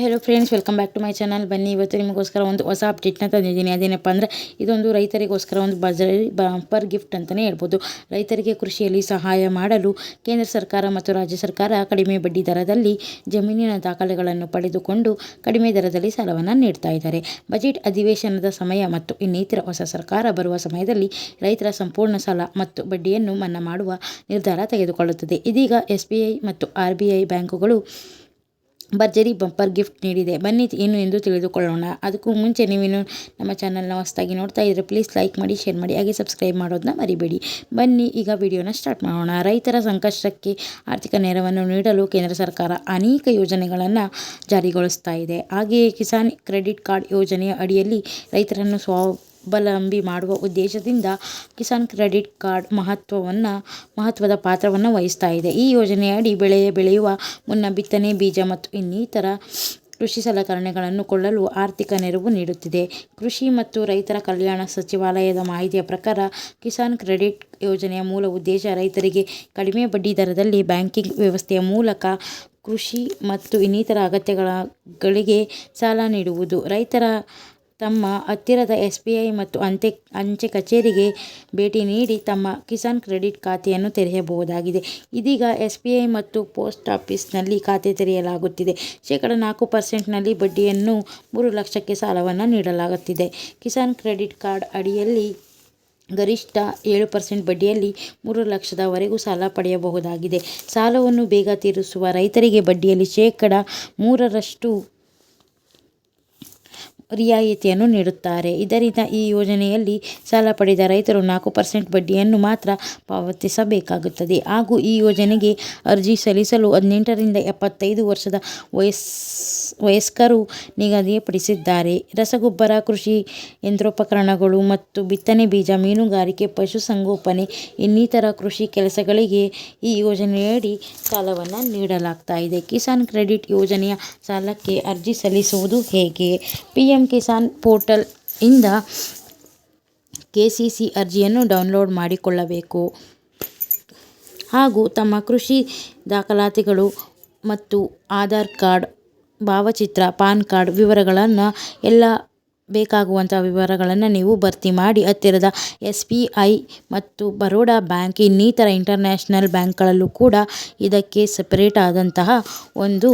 Hello friends welcome back to my channel ಬನ್ನಿ, ಇವತ್ತು ನಿಮಗೋಸ್ಕರ ಒಂದು ಹೊಸ ಅಪ್ಡೇಟ್ನ ತಂದಿದ್ದೀನಿ. ಅದೇನಪ್ಪ ಅಂದರೆ, ಇದೊಂದು ರೈತರಿಗೋಸ್ಕರ ಒಂದು ಬಜರಿ ಬಂಪರ್ ಗಿಫ್ಟ್ ಅಂತಲೇ ಹೇಳ್ಬೋದು. ರೈತರಿಗೆ ಕೃಷಿಯಲ್ಲಿ ಸಹಾಯ ಮಾಡಲು ಕೇಂದ್ರ ಸರ್ಕಾರ ಮತ್ತು ರಾಜ್ಯ ಸರ್ಕಾರ ಕಡಿಮೆ ಬಡ್ಡಿ ದರದಲ್ಲಿ ಜಮೀನಿನ ದಾಖಲೆಗಳನ್ನು ಪಡೆದುಕೊಂಡು ಕಡಿಮೆ ದರದಲ್ಲಿ ಸಾಲವನ್ನು ನೀಡ್ತಾ ಇದ್ದಾರೆ. ಬಜೆಟ್ ಅಧಿವೇಶನದ ಸಮಯ ಮತ್ತು ಇನ್ನಿತರ ಹೊಸ ಸರ್ಕಾರ ಬರುವ ಸಮಯದಲ್ಲಿ ರೈತರ ಸಂಪೂರ್ಣ ಸಾಲ ಮತ್ತು ಬಡ್ಡಿಯನ್ನು ಮನ್ನಾ ಮಾಡುವ ನಿರ್ಧಾರ ತೆಗೆದುಕೊಳ್ಳುತ್ತದೆ. ಇದೀಗ ಎಸ್ ಮತ್ತು ಆರ್ ಬ್ಯಾಂಕುಗಳು ಭರ್ಜರಿ ಬಂಪರ್ ಗಿಫ್ಟ್ ನೀಡಿದೆ. ಬನ್ನಿ, ಏನು ಎಂದು ತಿಳಿದುಕೊಳ್ಳೋಣ. ಅದಕ್ಕೂ ಮುಂಚೆ ನೀವೇನು ನಮ್ಮ ಚಾನಲ್ನ ಹೊಸದಾಗಿ ನೋಡ್ತಾ ಇದ್ದರೆ ಪ್ಲೀಸ್ ಲೈಕ್ ಮಾಡಿ, ಶೇರ್ ಮಾಡಿ, ಹಾಗೆ ಸಬ್ಸ್ಕ್ರೈಬ್ ಮಾಡೋದನ್ನ ಮರಿಬೇಡಿ. ಬನ್ನಿ, ಈಗ ವಿಡಿಯೋನ ಸ್ಟಾರ್ಟ್ ಮಾಡೋಣ. ರೈತರ ಸಂಕಷ್ಟಕ್ಕೆ ಆರ್ಥಿಕ ನೆರವನ್ನು ನೀಡಲು ಕೇಂದ್ರ ಸರ್ಕಾರ ಅನೇಕ ಯೋಜನೆಗಳನ್ನು ಜಾರಿಗೊಳಿಸ್ತಾ ಇದೆ. ಹಾಗೆಯೇ ಕಿಸಾನ್ ಕ್ರೆಡಿಟ್ ಕಾರ್ಡ್ ಯೋಜನೆಯ ಅಡಿಯಲ್ಲಿ ರೈತರನ್ನು ಸ್ವಾವಲಂಬಿ ಮಾಡುವ ಉದ್ದೇಶದಿಂದ ಕಿಸಾನ್ ಕ್ರೆಡಿಟ್ ಕಾರ್ಡ್ ಮಹತ್ವವನ್ನು, ಮಹತ್ವದ ಪಾತ್ರವನ್ನು ವಹಿಸ್ತಾ ಇದೆ. ಈ ಯೋಜನೆಯಡಿ ಬೆಳೆ ಬೆಳೆಯುವ ಮುನ್ನ ಬಿತ್ತನೆ, ಬೀಜ ಮತ್ತು ಇನ್ನಿತರ ಕೃಷಿ ಸಲಕರಣೆಗಳನ್ನು ಕೊಳ್ಳಲು ಆರ್ಥಿಕ ನೆರವು ನೀಡುತ್ತಿದೆ. ಕೃಷಿ ಮತ್ತು ರೈತರ ಕಲ್ಯಾಣ ಸಚಿವಾಲಯದ ಮಾಹಿತಿಯ ಪ್ರಕಾರ ಕಿಸಾನ್ ಕ್ರೆಡಿಟ್ ಯೋಜನೆಯ ಮೂಲ ಉದ್ದೇಶ ರೈತರಿಗೆ ಕಡಿಮೆ ಬಡ್ಡಿ ದರದಲ್ಲಿ ಬ್ಯಾಂಕಿಂಗ್ ವ್ಯವಸ್ಥೆಯ ಮೂಲಕ ಕೃಷಿ ಮತ್ತು ಇನ್ನಿತರ ಅಗತ್ಯಗಳಿಗೆ ಸಾಲ ನೀಡುವುದು. ರೈತರ ತಮ್ಮ ಹತ್ತಿರದ ಎಸ್ ಬಿ ಐ ಮತ್ತು ಅಂತೆ, ಅಂಚೆ ಕಚೇರಿಗೆ ಭೇಟಿ ನೀಡಿ ತಮ್ಮ ಕಿಸಾನ್ ಕ್ರೆಡಿಟ್ ಖಾತೆಯನ್ನು ತೆರೆಯಬಹುದಾಗಿದೆ. ಇದೀಗ ಎಸ್ ಬಿ ಐ ಮತ್ತು ಪೋಸ್ಟ್ ಆಫೀಸ್ನಲ್ಲಿ ಖಾತೆ ತೆರೆಯಲಾಗುತ್ತಿದೆ. ಶೇಕಡ ನಾಲ್ಕು ಪರ್ಸೆಂಟ್ನಲ್ಲಿ ಬಡ್ಡಿಯನ್ನು ಮೂರು ಲಕ್ಷಕ್ಕೆ ಸಾಲವನ್ನು ನೀಡಲಾಗುತ್ತಿದೆ. ಕಿಸಾನ್ ಕ್ರೆಡಿಟ್ ಕಾರ್ಡ್ ಅಡಿಯಲ್ಲಿ ಗರಿಷ್ಠ ಏಳು ಪರ್ಸೆಂಟ್ ಬಡ್ಡಿಯಲ್ಲಿ ಮೂರು ಲಕ್ಷದವರೆಗೂ ಸಾಲ ಪಡೆಯಬಹುದಾಗಿದೆ. ಸಾಲವನ್ನು ಬೇಗ ತೀರಿಸುವ ರೈತರಿಗೆ ಬಡ್ಡಿಯಲ್ಲಿ ಶೇಕಡ ಮೂರರಷ್ಟು ರಿಯಾಯಿತಿಯನ್ನು ನೀಡುತ್ತಾರೆ. ಇದರಿಂದ ಈ ಯೋಜನೆಯಲ್ಲಿ ಸಾಲ ಪಡೆದ ರೈತರು ನಾಲ್ಕು ಪರ್ಸೆಂಟ್ ಬಡ್ಡಿಯನ್ನು ಮಾತ್ರ ಪಾವತಿಸಬೇಕಾಗುತ್ತದೆ. ಹಾಗೂ ಈ ಯೋಜನೆಗೆ ಅರ್ಜಿ ಸಲ್ಲಿಸಲು ಹದಿನೆಂಟರಿಂದ ಎಪ್ಪತ್ತೈದು ವರ್ಷದ ವಯಸ್, ವಯಸ್ಕರು ನಿಗದಿಪಡಿಸಿದ್ದಾರೆ. ರಸಗೊಬ್ಬರ, ಕೃಷಿ ಯಂತ್ರೋಪಕರಣಗಳು ಮತ್ತು ಬಿತ್ತನೆ ಬೀಜ, ಮೀನುಗಾರಿಕೆ, ಪಶುಸಂಗೋಪನೆ, ಇನ್ನಿತರ ಕೃಷಿ ಕೆಲಸಗಳಿಗೆ ಈ ಯೋಜನೆಯಡಿ ಸಾಲವನ್ನು ನೀಡಲಾಗ್ತಾ ಇದೆ. ಕಿಸಾನ್ ಕ್ರೆಡಿಟ್ ಯೋಜನೆಯ ಸಾಲಕ್ಕೆ ಅರ್ಜಿ ಸಲ್ಲಿಸುವುದು ಹೇಗೆ? ಪಿ ಎಂ ಕಿಸಾನ್ ಪೋರ್ಟಲ್ ಇಂದ ಕೆ ಸಿ ಸಿ ಅರ್ಜಿಯನ್ನು ಡೌನ್ಲೋಡ್ ಮಾಡಿಕೊಳ್ಳಬೇಕು. ಹಾಗೂ ತಮ್ಮ ಕೃಷಿ ದಾಖಲಾತಿಗಳು ಮತ್ತು ಆಧಾರ್ ಕಾರ್ಡ್, ಭಾವಚಿತ್ರ, ಪಾನ್ ಕಾರ್ಡ್ ವಿವರಗಳನ್ನು ಎಲ್ಲ ಬೇಕಾಗುವಂಥ ವಿವರಗಳನ್ನು ನೀವು ಭರ್ತಿ ಮಾಡಿ ಹತ್ತಿರದ ಎಸ್ ಬಿ ಐ ಮತ್ತು ಬರೋಡಾ ಬ್ಯಾಂಕ್ ಇನ್ನಿತರ ಇಂಟರ್ನ್ಯಾಷನಲ್ ಬ್ಯಾಂಕ್ಗಳಲ್ಲೂ ಕೂಡ ಇದಕ್ಕೆ ಸಪರೇಟ್ ಆದಂತಹ ಒಂದು